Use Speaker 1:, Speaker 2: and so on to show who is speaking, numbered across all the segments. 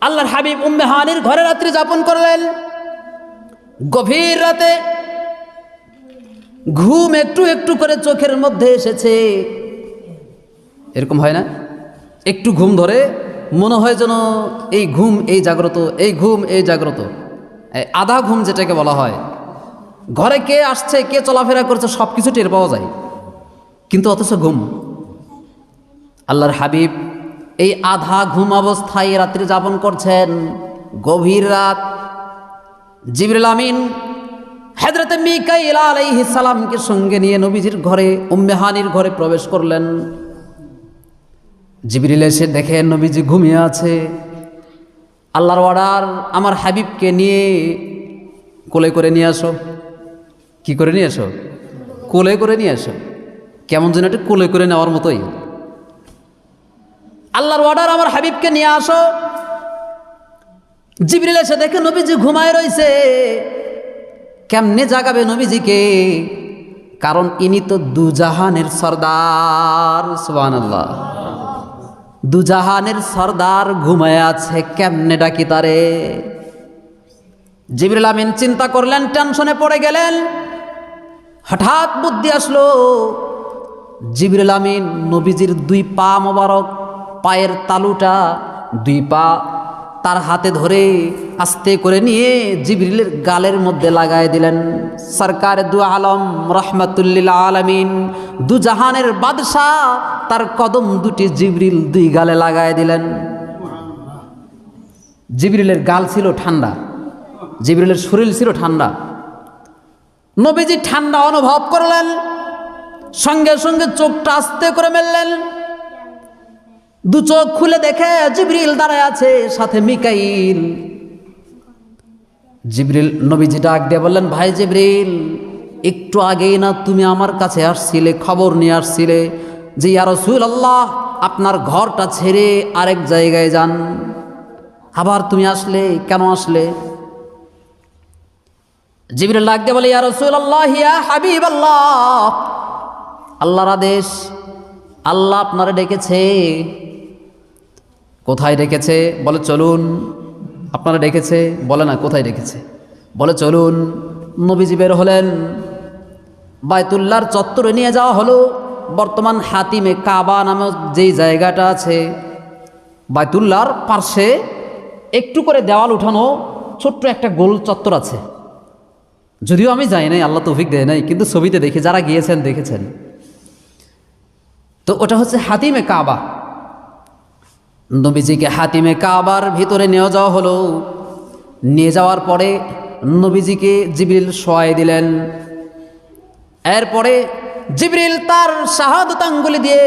Speaker 1: আল্লাহর হাবিব উম্মে হানির ঘরে রাত্রি যাপন করলেন। গভীর রাতে ঘুম একটু একটু করে চোখের মধ্যে এসেছে। এরকম হয় না? একটু ঘুম ধরে মনে হয় যেন এই ঘুম এই জাগ্রত, এই ঘুম এই জাগ্রত। আধা ঘুম যেটাকে বলা হয়। ঘরে কে আসছে, কে চলাফেরা করছে সব কিছু টের পাওয়া যায়। কিন্তু অথচ ঘুম। আল্লাহর হাবিব এই আধা ঘুম অবস্থায় রাত্রি যাপন করছেন। গভীর রাত। জিবরুল আমিন হেদরতে মিকাইল আলাইহিস সালামকে সঙ্গে নিয়ে নবীজির ঘরে উম্মেহানির ঘরে প্রবেশ করলেন। জিবরিল এসে দেখেন নবীজি ঘুমিয়ে আছে। আল্লাহর অর্ডার আমার হাবিবকে নিয়ে কোলে করে নিয়ে আসো। কি করে নিয়ে আসো? কোলে করে নিয়ে আসো। কেমন যেন একটা কোলে করে নেওয়ার মতোই। আল্লাহর অর্ডার আমার হাবিবকে নিয়ে আসো। জিবরিল এসে দেখে নবীজি ঘুমায় রইছে। কেমনে জাগাবে নবীজিকে? কারণ ইনি তো দুজাহানের সর্দার সুবান আল্লাহ দুজাহানের সর্দার ঘুমায় আছে, কেমনে ডাকি তারে? জিবরিল আমিন চিন্তা করলেন, টেনশনে পড়ে গেলেন। হঠাৎ বুদ্ধি আসলো। জিবরিল আমিন নবীজির দুই পা মোবারক পায়ের তালুটা দুই পা তার হাতে ধরে আস্তে করে নিয়ে জিবরিলের গালের মধ্যে লাগায় দিলেন। সরকার দু আলম রহমতুল্লিল আলমিন, দু জাহানের বাদশাহ তার কদম দুটি জিবরিল দুই গালে লাগায় দিলেন। জিবরিলের গাল ছিল ঠান্ডা, জিবরিলের শরীর ছিল ঠান্ডা। নবীজি ঠান্ডা অনুভব করলেন, সঙ্গে সঙ্গে চোখটা আস্তে করে মেললেন। দু চোখ খুলে দেখে জিবরিল দাঁড়ায় আছে, সাথে মিকাইল। জিবরিল নবীজি ডাক দিয়ে বললেন, ভাই জিবরিল, একটু আগেই না তুমি আমার কাছে আসছিলে, খবর নিয়ে আসছিলে যে, ইয়া রসুল আল্লাহ আপনার ঘরটা ছেড়ে আরেক জায়গায় যান। আবার তুমি আসলে, কেন আসলে? জিবরিল ডাক দিয়ে বলে, ইয়া রসুল আল্লাহ ইয়া হাবিব আল্লাহ আল্লাহর আদেশ, আল্লাহ আপনারা ডেকেছে কোথায় ডেকেছে বলে, চলুন। আপনারা ডেকেছে? বলে, না, কোথায় ডেকেছে বলে, চলুন। নবীজি বের হলেন। বায়তুল্লাহর চত্বরে নিয়ে যাওয়া হলো। বর্তমান হাতিমে কাবা নামক যেই জায়গাটা আছে বায়তুল্লাহর পার্শ্বে একটু করে দেওয়াল উঠানো ছোট্ট একটা গোল চত্বর আছে। যদিও আমি যাই নাই, আল্লাহ তৌফিক দেয় নাই, কিন্তু ছবিতে দেখি, যারা গিয়েছেন, দেখেছেন। তো ওটা হচ্ছে হাতিমে কাবা। নবীজিকে হাতিমে কাবার ভিতরে নিয়ে যাওয়া হলো। নিয়ে যাওয়ার পরে নবীজিকে জিবরিল শোয়াই দিলেন। এরপরে জিবরিল তার শাহাদতাঙ্গুলি দিয়ে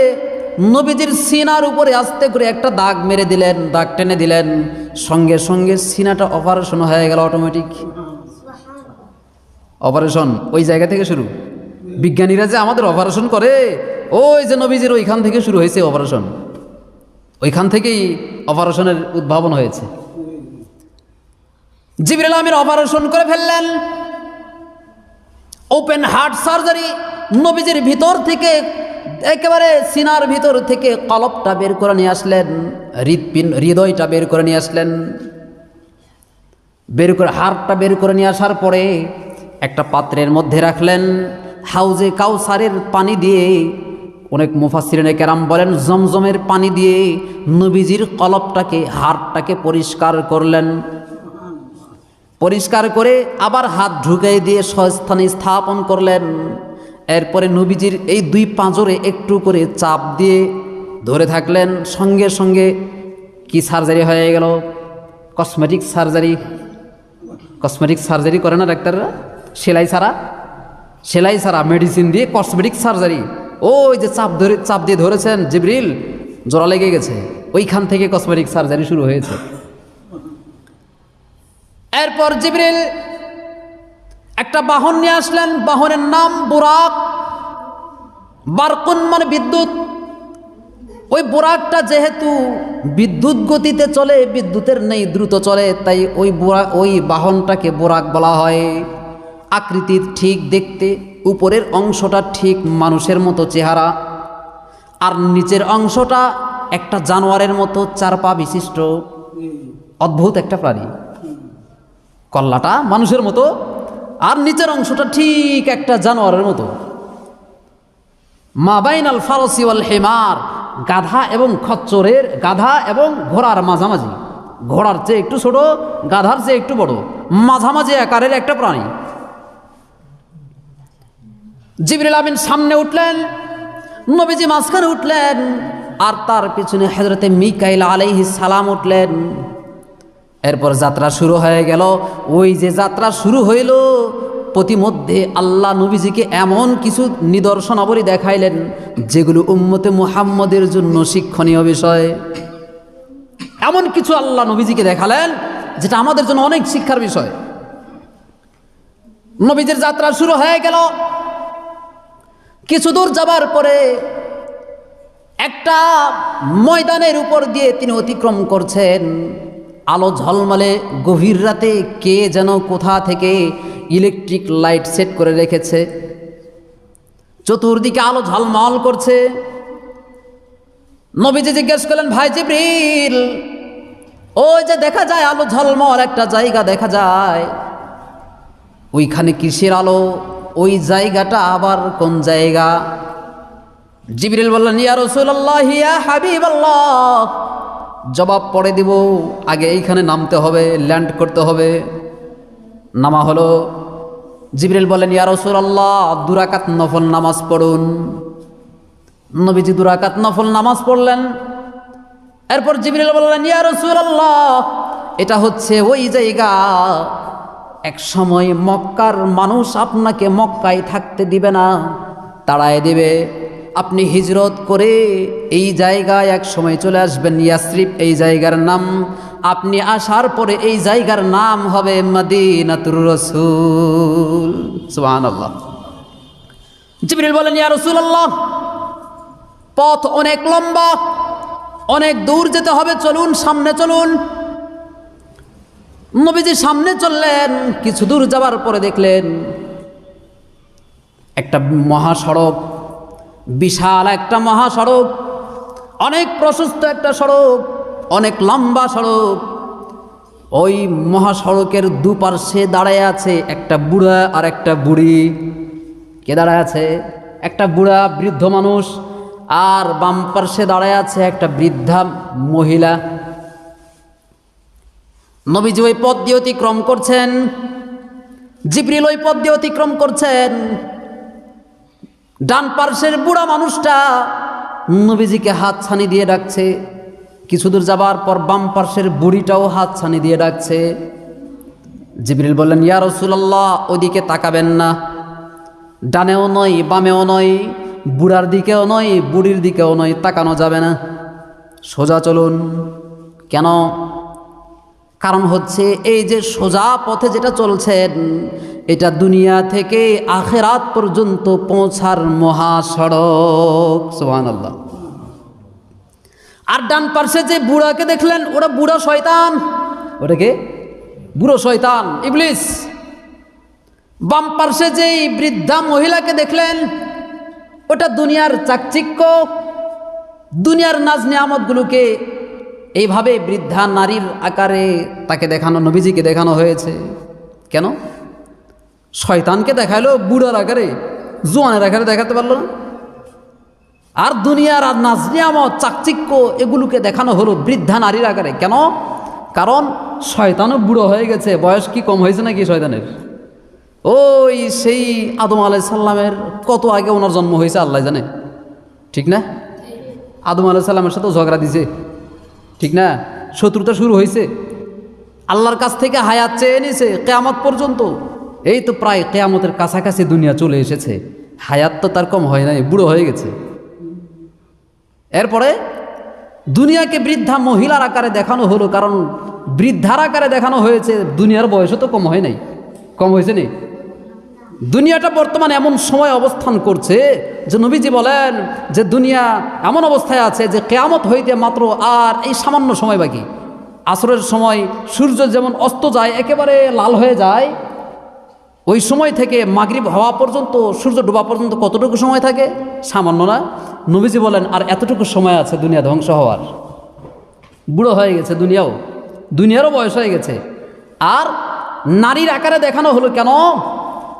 Speaker 1: নবীজির সিনার উপরে আস্তে করে একটা দাগ মেরে দিলেন, দাগ টেনে দিলেন। সঙ্গে সঙ্গে সিনাটা অপারেশন হয়ে গেল অটোমেটিক অপারেশন ওই জায়গা থেকে শুরু। বিজ্ঞানীরা যে আমাদের অপারেশন করে, ওই যে নবীজির ওইখান থেকে শুরু হয়েছে অপারেশন ওইখান থেকেই অপারেশনের উদ্ভাবন হয়েছে। জিবরুল আমির অপারেশন করে ফেললেন। ওপেন হার্ট সার্জারি নবীজির ভিতর থেকে, একেবারে সিনার ভিতর থেকে কলপটা বের করে নিয়ে আসলেন হৃদপিন হৃদয়টা বের করে নিয়ে আসলেন। বের করে, হাড়টা বের করে নিয়ে আসার পরে একটা পাত্রের মধ্যে রাখলেন। হাউজে কাউসারের পানি দিয়ে অনেক মুফাসিরিনে কেরাম বলেন, জমজমের পানি দিয়ে নবীজির কলপটাকে, হাড়টাকে পরিষ্কার করলেন। পরিষ্কার করে আবার হাত ঢুকাই দিয়ে স্বস্থানে স্থাপন করলেন। এরপরে নবীজির এই দুই পাঁজরে একটু করে চাপ দিয়ে ধরে থাকলেন। সঙ্গে সঙ্গে কি সার্জারি হয়ে গেল? Cosmetic surgery. কসমেটিক সার্জারি করে না ডাক্তাররা? সেলাই ছাড়া? সেলাই ছাড়া মেডিসিন দিয়ে কসমেটিক সার্জারি। ওই যে চাপ ধরে, চাপ দিয়ে ধরেছেন জিবরিল, জোড়া লেগে গেছে। ওইখান থেকে কসমেটিক সার্জারি শুরু হয়েছে। এরপর জিবরিল একটা বাহন নিয়ে আসলেন। বাহনের নাম বুরাক। বারকুন মানে বিদ্যুৎ। ওই বোরাকটা যেহেতু বিদ্যুৎ গতিতে চলে, বিদ্যুতের নেই, দ্রুত চলে, তাই ওই বোরা, ওই বাহনটাকে বোরাক বলা হয়। আকৃতির ঠিক দেখতে। উপরের অংশটা ঠিক মানুষের মতো চেহারা, আর নিচের অংশটা একটা জানোয়ারের মতো চার পা বিশিষ্ট, অদ্ভুত একটা প্রাণী। কল্লাটা মানুষের মতো, আর নিচের অংশটা ঠিক একটা জানোয়ারের মতো। মাবাইন আল ফারসি হেমার, গাধা এবং খচ্চরের গাধা এবং ঘোড়ার মাঝামাঝি। ঘোড়ার চেয়ে একটু ছোট, গাধার চেয়ে একটু বড়, মাঝামাঝি আকারের একটা প্রাণী। জিবরিল আমিন সামনে উঠলেন, নবীজি মাঝখানে উঠলেন, আর তার পিছনে হজরতে মিকাইল আলাইহিস সালাম উঠলেন। এরপর যাত্রা শুরু হয়ে গেল। ওই যে যাত্রা শুরু হইল, প্রতিমধ্যে আল্লাহ নবীজিকে এমন কিছু নিদর্শনাবলী দেখাইলেন, যেগুলো উম্মতে মুহাম্মদের জন্য শিক্ষণীয় বিষয়। এমন কিছু আল্লাহ নবীজিকে দেখালেন, যেটা আমাদের জন্য অনেক শিক্ষার বিষয়। নবীজির যাত্রা শুরু হয়ে গেল কিছু দূর যাবার পরে একটা ময়দানের উপর দিয়ে তিনি অতিক্রম করছেন। আলো ঝলমলে গভীর রাতে কে যেন কোথা থেকে ইলেকট্রিক লাইট সেট করে রেখেছে। চতুর্দিকে আলো ঝলমল করছে। নবীজি জিজ্ঞেস করলেন, ভাই জিব্রিল ওই যে দেখা যায় আলো ঝলমল, একটা জায়গা দেখা যায়। ওইখানে কিসের আলো? ওই জায়গাটা আবার কোন জায়গা? জিবরিল বললেন, ইয়া রসুল্লাহ ইয়া হাবিব জবাব পড়ে দিব, আগে এইখানে নামতে হবে, ল্যান্ড করতে হবে। নামা হলো, জিবরিল বলেন ইয়া রসুল্লাহ দুরাকাত নফল নামাজ পড়ুন। নবীজি দুরাকাত নফল নামাজ পড়লেন। এরপর জিবরিল বললেন, ইয়া রসুল্লাহ এটা হচ্ছে ওই জায়গা এক সময় মক্কার মানুষ আপনাকে মক্কায় থাকতে দিবে না, তাড়ায় দিবে। আপনি হিজরত করে এই জায়গায় এক সময় চলে আসবেন, ইয়াসরিফ এই জায়গার নাম। আপনি আসার পরে এই জায়গার নাম হবে মদিনাতুর রসুল। সুবহানাল্লাহ। জিবরিল বলেন, ইয়া রাসূলুল্লাহ, পথ অনেক লম্বা, অনেক দূর যেতে হবে, চলুন সামনে চলুন। নবীজি সামনে চললেন, কিছু দূর যাওয়ার পরে দেখলেন একটা মহাসড়ক, বিশাল একটা মহাসড়ক, অনেক প্রশস্ত একটা সড়ক, অনেক লম্বা সড়ক। ওই মহাসড়কের দুপার্শ্বে দাঁড়ায় আছে একটা বুড়া আর একটা বুড়ি। কে দাঁড়ায় আছে? একটা বুড়া বৃদ্ধ মানুষ আর বাম পার্শ্বে দাঁড়ায় আছে একটা বৃদ্ধা মহিলা। নবীজি ওই পথ দিয়ে অতিক্রম করছেন। জিবরিল ওই পথ দিয়ে অতিক্রম করছেন। ডান পার্শ্বের বুড়া মানুষটা নবীজিকে হাত ছানি দিয়ে ডাকছে। কিছু দূর যাবার পর বাম পার্শ্বের বুড়িটাও হাত ছানি দিয়ে ডাকছে। জিবরিল বললেন, ইয়া রসুল্লাহ ওদিকে তাকাবেন না। ডানেও নয়, বামেও নয়, বুড়ার দিকেও নয়, বুড়ির দিকেও নয়, তাকানো যাবে না। সোজা চলুন। কেন কারণ হচ্ছে এই যে সোজা পথে যেটা চলছেন, এটা দুনিয়া থেকে আখেরাত পর্যন্ত পৌঁছার মহাসড়ক। সোহান আল্লাহ আর ডান পার্শ্বে যে বুড়াকে দেখলেন, ওটা বুড়া শয়তান। ওটাকে বুড়ো শয়তান, ইবলিস। বাম পার্শ্বে যে বৃদ্ধা মহিলাকে দেখলেন, ওটা দুনিয়ার চাকচিক্য, দুনিয়ার নাজ নিয়ামতগুলোকে এইভাবে বৃদ্ধা নারীর আকারে তাকে দেখানো, নবীজিকে দেখানো হয়েছে। কেন? শয়তানকে দেখাইলো বুড়ার আকারে, জোয়ানের আকারে দেখাতে পারল না। আর দুনিয়ার আর নাজনিয়ামত চাকচিক্য এগুলোকে দেখানো হলো বৃদ্ধা নারীর আকারে। কেন? কারণ শয়তানও বুড়ো হয়ে গেছে। বয়স কি কম হয়েছে নাকি শয়তানের? ওই সেই আদম আলাই সাল্লামের কত আগে ওনার জন্ম হয়েছে, আল্লাহ জানে। ঠিক না? আদম আলাই সাল্লামের সাথেও ঝগড়া দিছে। ঠিক না? শত্রুতা শুরু হয়েছে। আল্লাহর কাছ থেকে হায়াত চেয়ে নিছে কেয়ামত পর্যন্ত। এই তো প্রায় কেয়ামতের কাছাকাছি দুনিয়া চলে এসেছে। হায়াত তো তার কম হয় নাই, বুড়ো হয়ে গেছে। এরপরে দুনিয়াকে বৃদ্ধা মহিলার আকারে দেখানো হলো, কারণ বৃদ্ধার আকারে দেখানো হয়েছে, দুনিয়ার বয়সও তো কম হয় নাই। কম হয়েছে নেই দুনিয়াটা বর্তমানে এমন সময় অবস্থান করছে যে নবীজি বলেন যে দুনিয়া এমন অবস্থায় আছে যে কেয়ামত হইতে মাত্র আর এই সামান্য সময় বাকি। আসরের সময় সূর্য যেমন অস্ত যায়, একেবারে লাল হয়ে যায়, ওই সময় থেকে মাগরিব হওয়া পর্যন্ত, সূর্য ডোবা পর্যন্ত কতটুকু সময় থাকে? সামান্য না। নবীজি বলেন, আর এতটুকু সময় আছে দুনিয়া ধ্বংস হওয়ার। বুড়ো হয়ে গেছে দুনিয়াও। দুনিয়ারও বয়স হয়ে গেছে। আর নারীর আকারে দেখানো হলো কেন?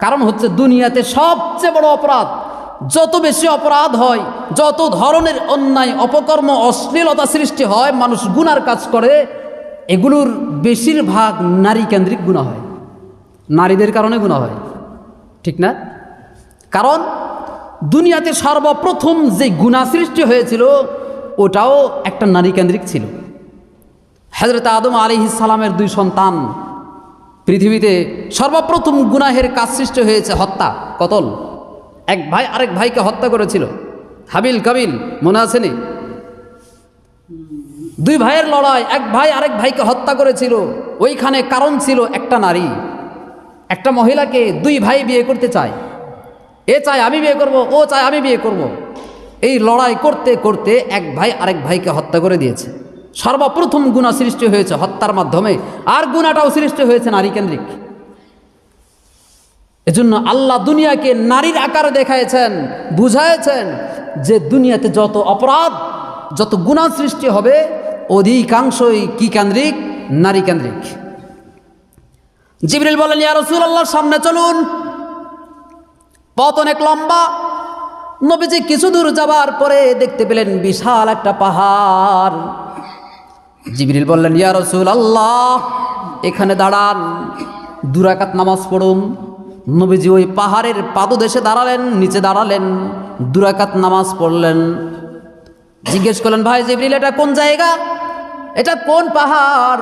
Speaker 1: কারণ হচ্ছে দুনিয়াতে সবচেয়ে বড় অপরাধ, যত বেশি অপরাধ হয়, যত ধরনের অন্যায়, অপকর্ম, অশ্লীলতা সৃষ্টি হয়, মানুষ গুনার কাজ করে, এগুলোর বেশিরভাগ নারী কেন্দ্রিক গুণা হয়। নারীদের কারণে গুণা হয়। ঠিক না? কারণ দুনিয়াতে সর্বপ্রথম যে গুণা সৃষ্টি হয়েছিল, ওটাও একটা নারী কেন্দ্রিক ছিল। হজরত আদম আলী সালামের দুই সন্তান পৃথিবীতে সর্বপ্রথম গুনাহের কাজ সৃষ্টি হয়েছে হত্যা। কতল? এক ভাই আরেক ভাইকে হত্যা করেছিল। হাবিল কাবিল, মনে আছেনি দুই ভাইয়ের লড়াই, এক ভাই আরেক ভাইকে হত্যা করেছিল। ওইখানে কারণ ছিল একটা নারী। একটা মহিলাকে দুই ভাই বিয়ে করতে চায়। এ চায় আমি বিয়ে করব, ও চায় আমি বিয়ে করব। এই লড়াই করতে করতে এক ভাই আরেক ভাইকে হত্যা করে দিয়েছে। সর্বপ্রথম গুণা সৃষ্টি হয়েছে হত্যার মাধ্যমে। আর গুণাটাও সৃষ্টি হয়েছে নারী কেন্দ্রিক। এজন্য আল্লাহ দুনিয়াকে নারীর আকারে দেখাইছেন, বুঝাইছেন যে দুনিয়াতে যত অপরাধ, যত গুণা সৃষ্টি হবে, অধিকাংশই কি কেন্দ্রিক? নারী কেন্দ্রিক। জিবরিল বলেন, ইয়া রাসূলুল্লাহ, সামনে চলুন। পথ অনেক লম্বা। নবীজি কিছু দূর যাবার পরে দেখতে পেলেন বিশাল একটা পাহাড়। জিবরিল বললেন, ইয়া রসুল আল্লাহ এখানে দাঁড়ান দুরাকাত নামাজ পড়ুন। নবীজি ওই পাহাড়ের পাদদেশে দাঁড়ালেন, নিচে দাঁড়ালেন দুরাকাত নামাজ পড়লেন। জিজ্ঞেস করলেন, ভাই জিবরিল, এটা কোন জায়গা? এটা কোন পাহাড়?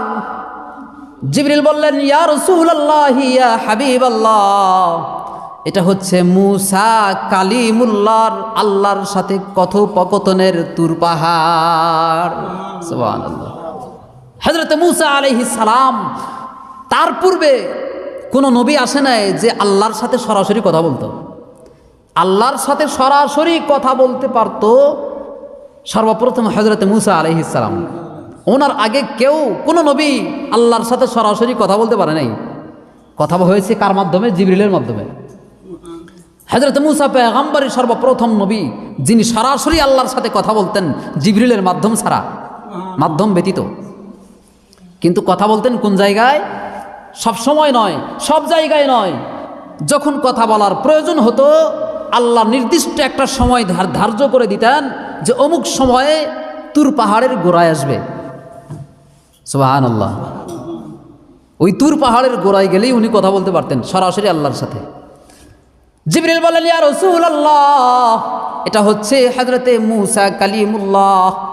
Speaker 1: জিবরিল বললেন, ইয়া রসুল আল্লাহ ইয়া হাবিব আল্লাহ এটা হচ্ছে মুসা কালিমুল্লাহর আল্লাহর সাথে কথোপকথনের তুর পাহাড়। সুবহানাল্লাহ। হজরত মুসা আলহি সালাম, তার পূর্বে কোনো নবী আসে নাই যে আল্লাহর সাথে সরাসরি কথা বলতো। আল্লাহর সাথে সরাসরি কথা বলতে পারতো সর্বপ্রথম হজরত মুসা আলহি সালাম। ওনার আগে কেউ কোনো নবী আল্লাহর সাথে সরাসরি কথা বলতে পারে নাই। কথা হয়েছে কার মাধ্যমে? জিবরিলের মাধ্যমে। হজরত মুসা পেগাম্বারের সর্বপ্রথম নবী, যিনি সরাসরি আল্লাহর সাথে কথা বলতেন জিবরিলের মাধ্যম ছাড়া, মাধ্যম ব্যতীত। কিন্তু কথা বলতেন কোন জায়গায়? সব সময় নয়, সব জায়গায় নয়। যখন কথা বলার প্রয়োজন হতো, আল্লাহ নির্দিষ্ট একটা সময় ধার- ধার্য করে দিতেন যে অমুক সময়ে তুর পাহাড়ের গোড়ায় আসবে। সোহান আল্লাহ ওই তুর পাহাড়ের গোড়ায় গেলেই উনি কথা বলতে পারতেন, সরাসরি আল্লাহর সাথে। জিবরিল বলেন ইয়া রসুল আল্লাহ এটা হচ্ছে হজরতে মুসা কালিমুল্লাহ।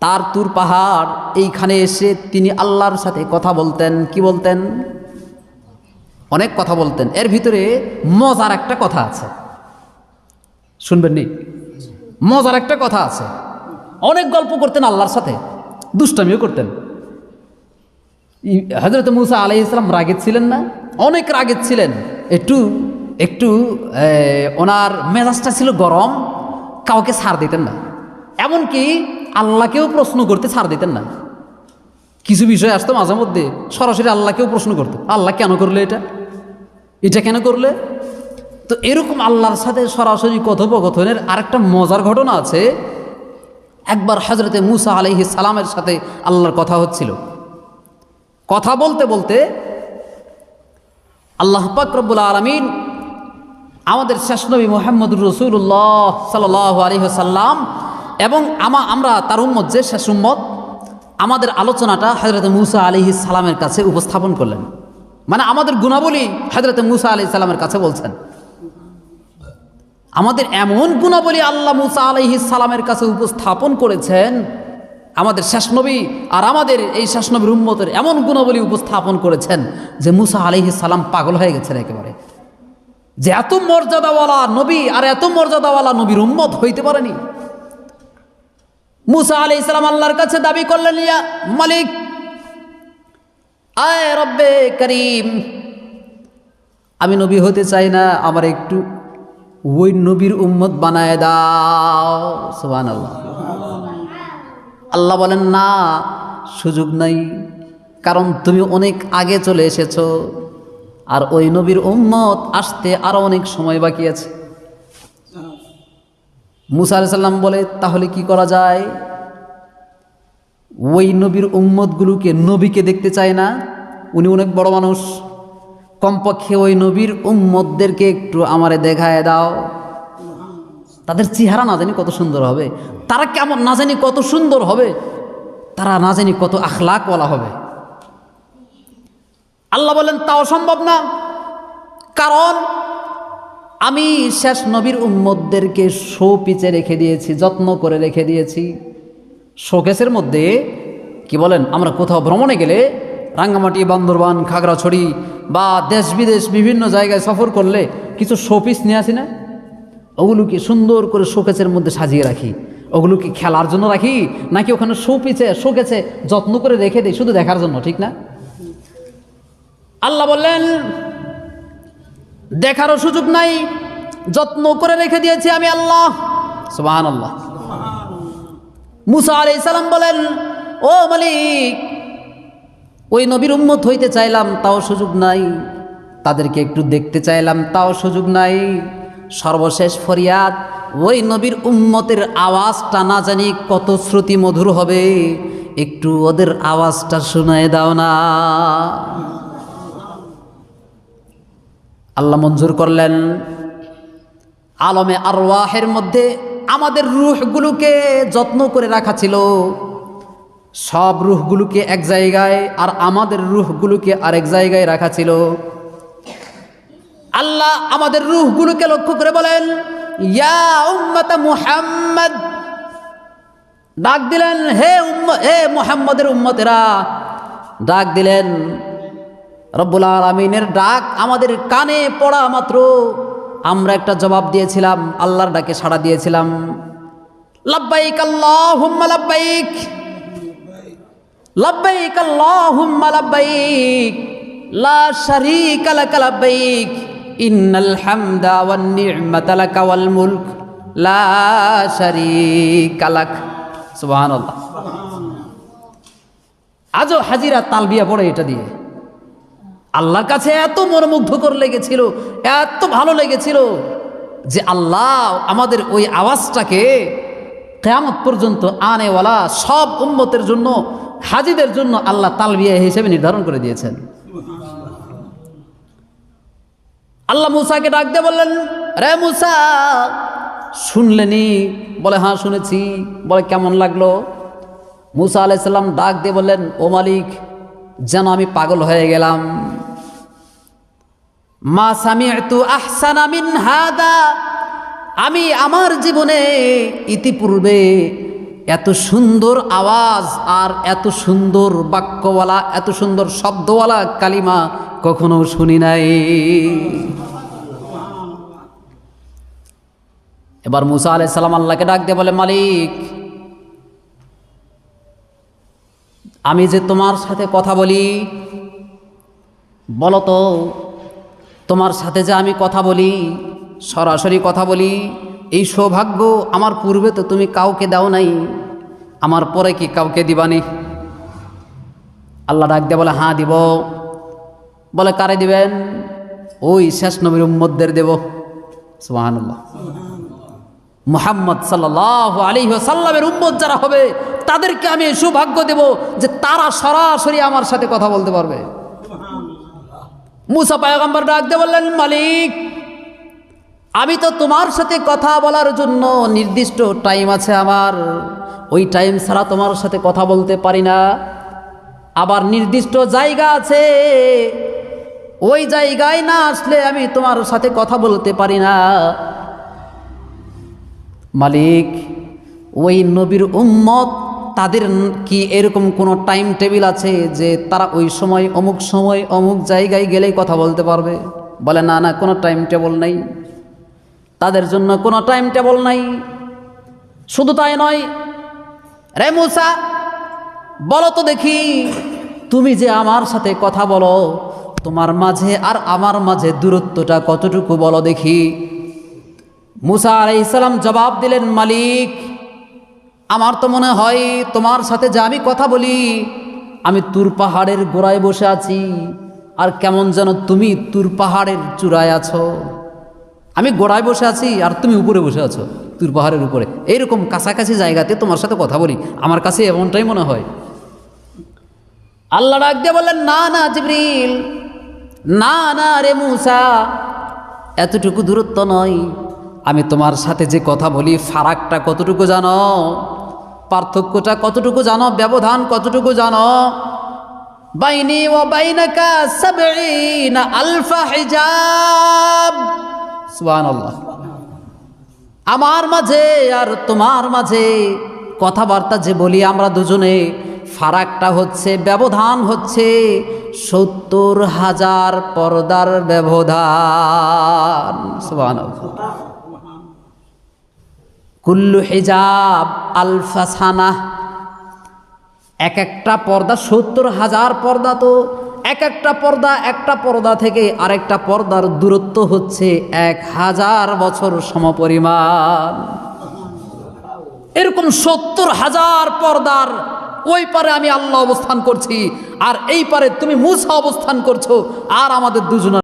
Speaker 1: তার তুর পাহাড় এইখানে এসে তিনি আল্লাহর সাথে কথা বলতেন। কি বলতেন? অনেক কথা বলতেন। এর ভিতরে মজার একটা কথা আছে। শুনবেন নি? মজার একটা কথা আছে। অনেক গল্প করতেন আল্লাহর সাথে। দুষ্টামিও করতেন। হজরত মুসা আলাই ইসলাম রাগের ছিলেন না? অনেক রাগের ছিলেন। একটু একটু ওনার মেজাজটা ছিল গরম, কাউকে সার দিতেন না। এমনকি আল্লাহকেও প্রশ্ন করতে ছাড় দিতেন না। কিছু বিষয় আসতো মাঝে মধ্যে, সরাসরি আল্লাহকেও প্রশ্ন করতো, আল্লাহ কেন করলে এটা? এটা কেন করলে? তো এরকম আল্লাহর সাথে সরাসরি কথোপকথনের আরেকটা মজার ঘটনা আছে। একবার হজরতে মুসা আলহি সালামের সাথে আল্লাহর কথা হচ্ছিল। কথা বলতে বলতে আল্লাহ পাকরবুল আলমিন আমাদের শেষ নবী মোহাম্মদুর রসুল্লাহ সাল আলী সাল্লাম এবং আমা আমরা তার উম্মত, যে শেষ উম্মত, আমাদের আলোচনাটা হজরত মুসা আলী সালামের কাছে উপস্থাপন করলেন। মানে আমাদের গুণাবলী হজরত মুসা আলি সালামের কাছে বলছেন। আমাদের এমন গুণাবলী আল্লাহ মুসা আলহি সালামের কাছে উপস্থাপন করেছেন, আমাদের শেষ নবী আর আমাদের এই শেষ নবীর উম্মতের এমন গুণাবলী উপস্থাপন করেছেন যে মুসা আলহি সালাম পাগল হয়ে গেছেন একেবারে। যে এত মর্যাদাওয়ালা নবী আর এত মর্যাদাওয়ালা নবীর উম্মত হইতে পারেনি। মুসা আলি ইসলাম আল্লাহর কাছে দাবি করলেন, ইয়া মালিক, আয় রব্বে করিম, আমি নবী হতে চাই না, আমার একটু ওই নবীর উম্মত বানায় দাও। সুবান আল্লাহ আল্লাহ বলেন, না, সুযোগ নাই, কারণ তুমি অনেক আগে চলে এসেছ, আর ওই নবীর উম্মত আসতে আরও অনেক সময় বাকি আছে। মুসা আলাইসাল্লাম বলে, তাহলে কি করা যায়? ওই নবীর উম্মতগুলোকে নবীকে দেখতে চায় না। উনি অনেক বড় মানুষ। কমপক্ষে ওই নবীর উম্মতদেরকে একটু আমারে দেখায় দাও। তাদের চেহারা না জানি কত সুন্দর হবে। তারা কেমন না জানি কত সুন্দর হবে। তারা না জানি কত আখলাক বলা হবে। আল্লাহ বলেন তাও সম্ভব না। কারণ আমি শেষ নবীর উম্মতদেরকে শো পিচে রেখে দিয়েছি, যত্ন করে রেখে দিয়েছি। শোকেসের মধ্যে কি বলেন, আমরা কোথাও ভ্রমণে গেলে রাঙ্গামাটি, বান্দরবান, খাগড়াছড়ি বা দেশ বিদেশ বিভিন্ন জায়গায় সফর করলে কিছু শোপিস নিয়ে আসি না? ওগুলোকে সুন্দর করে শোকেসের মধ্যে সাজিয়ে রাখি। ওগুলো কি খেলার জন্য রাখি, নাকি ওখানে শোপিছে শোকেছে যত্ন করে রেখে দিই, শুধু দেখার জন্য, ঠিক না? আল্লাহ বললেন দেখারও সুযোগ নাই, যত্ন করে রেখে দিয়েছি আমি আল্লাহ। সুবাহান আল্লাহ মুসা আলাই সালাম বলেন, ও মালিক, ওই নবীর উম্মত হইতে চাইলাম, তাও সুযোগ নাই। তাদেরকে একটু দেখতে চাইলাম, তাও সুযোগ নাই। সর্বশেষ ফরিয়াদ, ওই নবীর উম্মতের আওয়াজটা না জানি কত শ্রুতি মধুর হবে। একটু ওদের আওয়াজটা শোনায় দাও না। আল্লাহ মঞ্জুর করলেন। আলমে আরওয়াহের মধ্যে আমাদের রুহগুলোকে যত্ন করে রাখা ছিল। সব রুহগুলোকে এক জায়গায় আর আমাদের রুহগুলোকে আরেক জায়গায় রাখা ছিল। আল্লাহ আমাদের রুহগুলোকে লক্ষ্য করে বলেন, ইয়া মুহাম্মদ। ডাক দিলেন, হে উম্ম, হে মুহাম্মদের উম্মতেরা। ডাক দিলেন রব্বুল আলমিনের ডাক আমাদের কানে পড়া মাত্র। আমরা একটা জবাব দিয়েছিলাম, আল্লাহর ডাকে সাড়া দিয়েছিলাম। লাব্বাইক আল্লাহুম্মা লাব্বাইক। লাব্বাইক আল্লাহুম্মা লাব্বাইক। লা আজও হাজিরা তালবিয়া পড়ে এটা দিয়ে। আল্লাহর কাছে এত মনোমুগ্ধকর লেগেছিল, এত ভালো লেগেছিল যে আল্লাহ আমাদের ওই আওয়াজটাকে কেয়ামত পর্যন্ত আনেওয়ালা সব উম্মতের জন্য, হাজিদের জন্য আল্লাহ তালবিয়া হিসেবে নির্ধারণ করে দিয়েছেন। আল্লাহ মুসাকে ডাক দিয়ে বললেন, রে মুসা, শুনলেনি? বলে হ্যাঁ শুনেছি। বলে, কেমন লাগল? মুসা আলাইসাল্লাম ডাক দিয়ে বললেন, ও মালিক, যেন আমি পাগল হয়ে গেলাম। মা সামিআতু আহসানা মিন হাদা। আমি আমার জীবনে ইতিপূর্বে এত সুন্দর আওয়াজ আর এত সুন্দর বাক্যওয়ালা, এত সুন্দর শব্দওয়ালা কালিমা কখনো শুনি নাই। এবার মুসা আলাইহিস সালাম আল্লাহকে ডাক দিয়ে বলে, মালিক, আমি যে তোমার সাথে কথা বলি, বলো তো তোমার সাথে যে আমি কথা বলি, সরাসরি কথা বলি, এই সৌভাগ্য আমার পূর্বে তো তুমি কাউকে দাও নাই, আমার পরে কি কাউকে দিবানি আল্লাহ ডাক দিয়ে বলে, হাঁ, দিব। বলে, কারে দিবেন? ওই শেষ নবীর উম্মদদের দেব। সুবহানাল্লাহ। মোহাম্মদ সাল্লাহ আলী সাল্লামের উম্মত যারা হবে, তাদেরকে আমি সৌভাগ্য দেব যে তারা সরাসরি আমার সাথে কথা বলতে পারবে। মুসা পায়গম্বর ডাক দিয়ে বললেন, মালিক, আমি তো তোমার সাথে কথা বলার জন্য নির্দিষ্ট টাইম আছে আমার। ওই টাইম ছাড়া তোমার সাথে কথা বলতে পারি না। আবার নির্দিষ্ট জায়গা আছে। ওই জায়গায় না আসলে আমি তোমার সাথে কথা বলতে পারি না। মালিক, ওই নবীর উম্মত তাদের কি এরকম কোনো টাইম টেবিল আছে যে তারা ওই সময়, অমুক সময়, অমুক জায়গায় গেলেই কথা বলতে পারবে? বলে, না না, কোনো টাইম টেবল নেই। তাদের জন্য কোনো টাইম টেবল নাই। শুধু তাই নয়, রে মুসা, বলো তো দেখি, তুমি যে আমার সাথে কথা বলো, তোমার মাঝে আর আমার মাঝে দূরত্বটা কতটুকু বলো দেখি? মুসা আলাইসালাম জবাব দিলেন, মালিক আমার তো মনে হয় তোমার সাথে যে আমি কথা বলি, আমি তুর পাহাড়ের গোড়ায় বসে আছি, আর কেমন যেন তুমি তুর পাহাড়ের চূড়ায় আছো। আমি গোড়ায় বসে আছি, আর তুমি উপরে বসে আছো, তুর পাহাড়ের উপরে। এইরকম কাছাকাছি জায়গাতে তোমার সাথে কথা বলি, আমার কাছে এমনটাই মনে হয়। আল্লাহ ডাক দিয়ে বললেন, না না, জিবরিল, না না রে মুসা, এতটুকু দূরত্ব নয়। আমি তোমার সাথে যে কথা বলি, ফারাকটা কতটুকু জানো? পার্থক্যটা কতটুকু জানো? ব্যবধান কতটুকু জানো? বাইনি ও আলফা আমার মাঝে আর তোমার মাঝে কথাবার্তা যে বলি আমরা দুজনে, ফারাকটা হচ্ছে, ব্যবধান হচ্ছে সত্তর হাজার পর্দার ব্যবধান। সুবহানাল্লাহ। কুল্লু হিজাব আলফাসানা। এক একটা পর্দা সত্তর হাজার পর্দা তো। এক একটা পর্দা একটা পর্দা থেকে আরেকটা পর্দার দূরত্ব হচ্ছে এক হাজার বছর সমপরিমাণ। এরকম সত্তর হাজার পর্দার ওই পারে আমি আল্লাহ অবস্থান করছি, আর এই পারে তুমি মুসা অবস্থান করছ, আর আমাদের দুজনের